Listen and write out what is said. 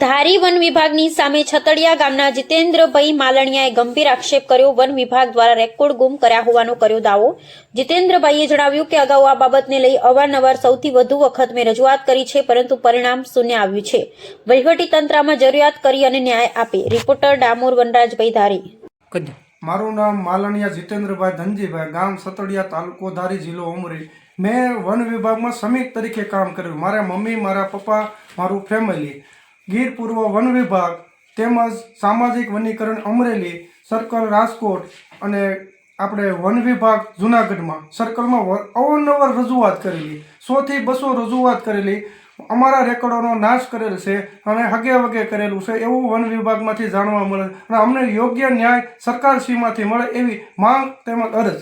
ધારી one વિભાગની સામે છતડિયા ગામના જીતેન્દ્રભાઈ માલણિયાએ ગંભીર આક્ષેપ કર્યો. વન વિભાગ દ્વારા રેકોર્ડ ગુમ કર્યા હોવાનો કર્યો દાવો. જીતેન્દ્રભાઈએ જણાવ્યું કે અગાઉ આ બાબતને લઈ અવારનવાર સૌથી વધુ વખત મેં રજૂઆત કરી છે પરંતુ પરિણામ શૂન્ય આવ્યું છે. વહીવટી તંત્રમાં જરૂરિયાત કરી અને ન્યાય આપે. રિપોર્ટર ડામોર વનરાજભાઈ ધારી. કદ મારું નામ માલણિયા જીતેન્દ્રભાઈ ધનજીભાઈ ગામ સતડિયા તાલુકો ધારી જિલ્લો ઉમરી. મેં વન વિભાગમાં શ્રમિક તરીકે કામ કર્યું. મારા મમ્મી મારા પપ્પા મારું ફેમિલી ગીર પૂર્વ વન વિભાગ તેમજ સામાજિક વનીકરણ અમરેલી, સર્કલ રાજકોટ અને આપણે વન વિભાગ જુનાગઢમાં સર્કલમાં અવારનવાર રજૂઆત કરેલી સોથી બસો રજૂઆત કરેલી. અમારા રેકોર્ડોનો નાશ કરેલ છે અને હગે વગે કરેલું છે એવું વન વિભાગમાંથી જાણવા મળે અને અમને યોગ્ય ન્યાય સરકારશ્રીમાંથી મળે એવી માંગ તેમજ અરજ.